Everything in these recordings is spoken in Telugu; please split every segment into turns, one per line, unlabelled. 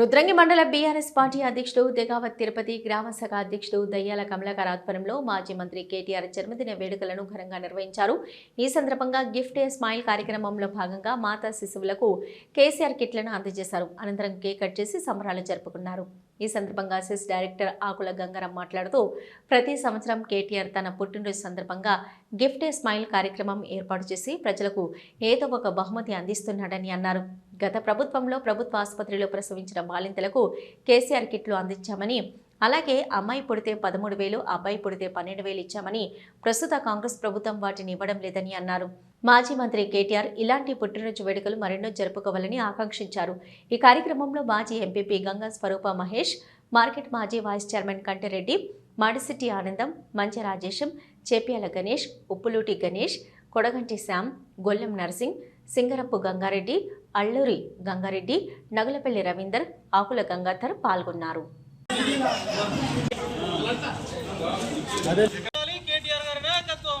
రుద్రంగి మండల బీఆర్ఎస్ పార్టీ అధ్యక్షుడు దెగావత్ తిరుపతి గ్రామ శాఖ అధ్యక్షుడు దయ్యాల కమలాకర్ ఆధ్వర్యంలో మాజీ మంత్రి కేటీఆర్ జన్మదిన వేడుకలను ఘనంగా నిర్వహించారు. ఈ సందర్భంగా గిఫ్ట్ ఏ స్మైల్ కార్యక్రమంలో భాగంగా మాతా శిశువులకు కేసీఆర్ కిట్లను అందజేశారు. అనంతరం కేక్ కట్ చేసి సంబరాలు జరుపుకున్నారు. ఈ సందర్భంగా సెస్ డైరెక్టర్ ఆకుల గంగారం మాట్లాడుతూ ప్రతి సంవత్సరం కేటీఆర్ తన పుట్టినరోజు సందర్భంగా గిఫ్ట్ ఏ స్మైల్ కార్యక్రమం ఏర్పాటు చేసి ప్రజలకు ఏదో ఒక బహుమతి అందిస్తున్నాడని అన్నారు. గత ప్రభుత్వంలో ప్రభుత్వ ఆసుపత్రిలో ప్రసవించిన బాలింతలకు కేసీఆర్ కిట్లు అందించామని అలాగే అమ్మాయి పుడితే పదమూడు వేలు అబ్బాయి పుడితే పన్నెండు వేలు ఇచ్చామని ప్రస్తుత కాంగ్రెస్ ప్రభుత్వం వాటిని ఇవ్వడం లేదని అన్నారు. మాజీ మంత్రి కేటీఆర్ ఇలాంటి పుట్టినరోజు వేడుకలు మరెన్నో జరుపుకోవాలని ఆకాంక్షించారు. ఈ కార్యక్రమంలో మాజీ ఎంపీపీ గంగా స్వరూప మహేష్ మార్కెట్ మాజీ వైస్ చైర్మన్ కంటిరెడ్డి మాడిసిట్టి ఆనందం మంచ రాజేశం చేపియాల గణేష్ ఉప్పులూటి గణేష్ కొడగంటి శ్యామ్ గొల్లెం నర్సింగ్ సింగరపు గంగారెడ్డి అల్లూరి గంగారెడ్డి నగులపల్లి రవీందర్ ఆకుల గంగాధర్ పాల్గొన్నారు.
కేటీఆర్ గారి నాయకత్వం.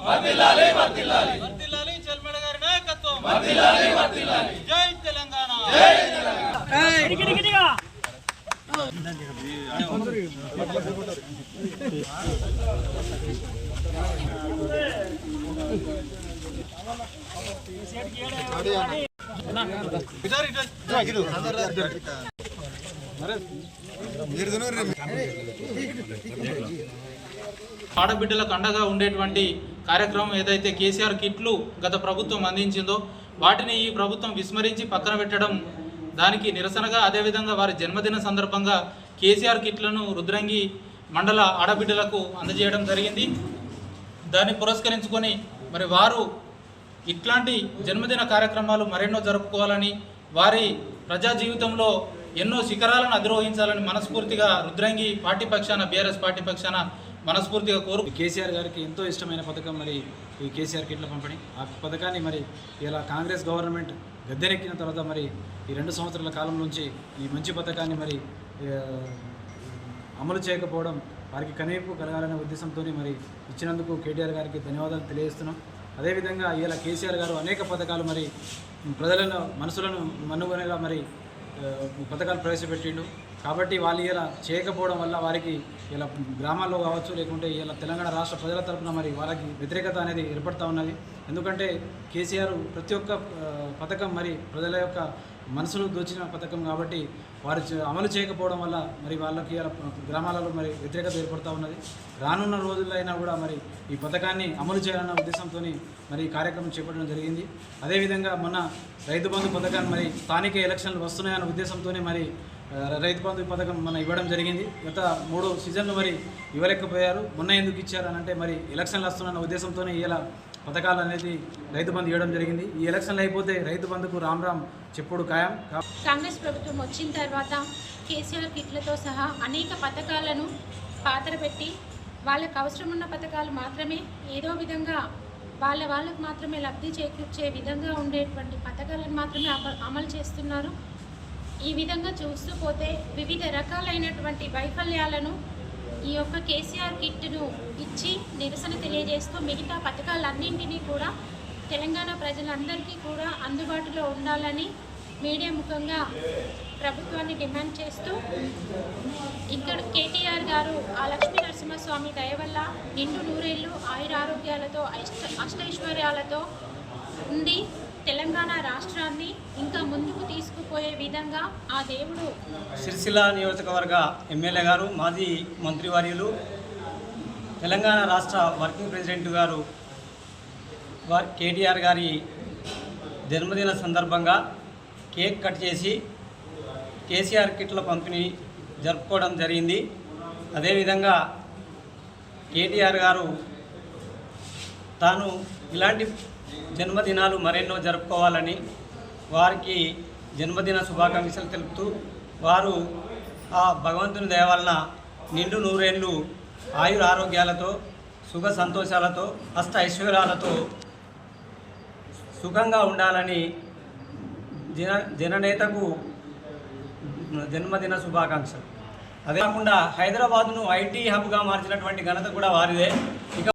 జై తెలంగాణ ఆడబిడ్డలకు అండగా ఉండేటువంటి కార్యక్రమం ఏదైతే కేసీఆర్ కిట్లు గత ప్రభుత్వం అందించిందో వాటిని ఈ ప్రభుత్వం విస్మరించి పక్కన పెట్టడం దానికి నిరసనగా అదేవిధంగా వారి జన్మదిన సందర్భంగా కేసీఆర్ కిట్లను రుద్రంగి మండల ఆడబిడ్డలకు అందజేయడం జరిగింది. దాన్ని పురస్కరించుకొని మరి వారు ఇట్లాంటి జన్మదిన కార్యక్రమాలు మరెన్నో జరుపుకోవాలని వారి ప్రజా జీవితంలో ఎన్నో శిఖరాలను అధిరోహించాలని మనస్ఫూర్తిగా రుద్రంగి పార్టీ పక్షాన బీఆర్ఎస్ పార్టీ పక్షాన మనస్ఫూర్తిగా కోరు.
కేసీఆర్ గారికి ఎంతో ఇష్టమైన పథకం మరి ఈ కేసీఆర్ కిట్ల పంపిణీ. ఆ పథకాన్ని మరి ఇలా కాంగ్రెస్ గవర్నమెంట్ గద్దెనెక్కిన తర్వాత మరి ఈ రెండు సంవత్సరాల కాలం నుంచి ఈ మంచి పథకాన్ని మరి అమలు చేయకపోవడం వారికి కనీపు కలగాలనే ఉద్దేశంతో మరి ఇచ్చినందుకు కేటీఆర్ గారికి ధన్యవాదాలు తెలియజేస్తున్నాం. అదేవిధంగా ఇలా కేసీఆర్ గారు అనేక పథకాలు మరి ప్రజలను మనసులను మనుగొనేలా మరి పథకాలు ప్రవేశపెట్టిండు. కాబట్టి వాళ్ళు ఇలా చేయకపోవడం వల్ల వారికి ఇలా గ్రామాల్లో కావచ్చు లేకుంటే ఇలా తెలంగాణ రాష్ట్ర ప్రజల తరపున మరి వాళ్ళకి వ్యతిరేకత అనేది ఏర్పడతా ఉన్నది. ఎందుకంటే కేసీఆర్ ప్రతి ఒక్క పథకం మరి ప్రజల యొక్క మనసులు దోచిన పథకం కాబట్టి వారు అమలు చేయకపోవడం వల్ల మరి వాళ్ళకి ఇలా గ్రామాలలో మరి వ్యతిరేకత ఏర్పడుతూ ఉన్నది. రానున్న రోజుల్లో అయినా కూడా మరి ఈ పథకాన్ని అమలు చేయాలన్న ఉద్దేశంతో మరి ఈ కార్యక్రమం చేపట్టడం జరిగింది. అదేవిధంగా మొన్న రైతు బంధు పథకాన్ని మరి స్థానిక ఎలక్షన్లు వస్తున్నాయన్న ఉద్దేశంతోనే మరి రైతు బంధు పథకం మన ఇవ్వడం జరిగింది. గత మూడు సీజన్లు మరి ఇవ్వలేకపోయారు. మొన్న ఎందుకు ఇచ్చారు అని అంటే మరి ఎలక్షన్లు వస్తున్న ఉద్దేశంతోనే ఇలా పథకాలు అనేది రైతు బంధు ఇవ్వడం జరిగింది. ఈ ఎలక్షన్లు అయిపోతే రైతు బంధుకు రామ్ రామ్ చెప్పుడు ఖాయం.
కాంగ్రెస్ ప్రభుత్వం వచ్చిన తర్వాత కేసీఆర్ కిట్లతో సహా అనేక పథకాలను పాతరపెట్టి వాళ్ళకు అవసరం ఉన్న పథకాలు మాత్రమే ఏదో విధంగా వాళ్ళ వాళ్ళకు మాత్రమే లబ్ధి చేకూర్చే విధంగా ఉండేటువంటి పథకాలను మాత్రమే అమలు చేస్తున్నారు. ఈ విధంగా చూస్తూ పోతే వివిధ రకాలైనటువంటి వైఫల్యాలను ఈ యొక్క కేసీఆర్ కిట్ను ఇచ్చి నిరసన తెలియజేస్తూ మిగతా పథకాలన్నింటినీ కూడా తెలంగాణ ప్రజలందరికీ కూడా అందుబాటులో ఉండాలని మీడియా ముఖంగా ప్రభుత్వాన్ని డిమాండ్ చేస్తూ ఇక్కడ కేటీఆర్ గారు ఆ లక్ష్మీ నరసింహస్వామి దయ వల్ల నిండు నూరేళ్ళు ఆయురారోగ్యాలతో అష్ట అష్టైశ్వర్యాలతో ఉండి తెలంగాణ రాష్ట్రాన్ని ఇంకా విధంగా ఆ దేవుడు
సిరిసిల్ల నియోజకవర్గ ఎమ్మెల్యే గారు మాజీ మంత్రివర్యులు తెలంగాణ రాష్ట్ర వర్కింగ్ ప్రెసిడెంట్ గారు కేటీఆర్ గారి జన్మదిన సందర్భంగా కేక్ కట్ చేసి కేసీఆర్ కిట్ల పంపిణీ జరుపుకోవడం జరిగింది. అదేవిధంగా కేటీఆర్ గారు తాను ఇలాంటి జన్మదినాలు మరెన్నో జరుపుకోవాలని వారికి జన్మదిన శుభాకాంక్షలు తెలుపుతూ వారు ఆ భగవంతుని దయ వలన నిండు నూరేళ్ళు ఆయుర ఆరోగ్యాలతో సుఖ సంతోషాలతో అష్ట ఐశ్వర్యాలతో సుఖంగా ఉండాలని జన జననేతకు జన్మదిన శుభాకాంక్షలు. అదే కాకుండా హైదరాబాద్ను ఐటీ హబ్గా మార్చినటువంటి ఘనత కూడా వారిదే. ఇక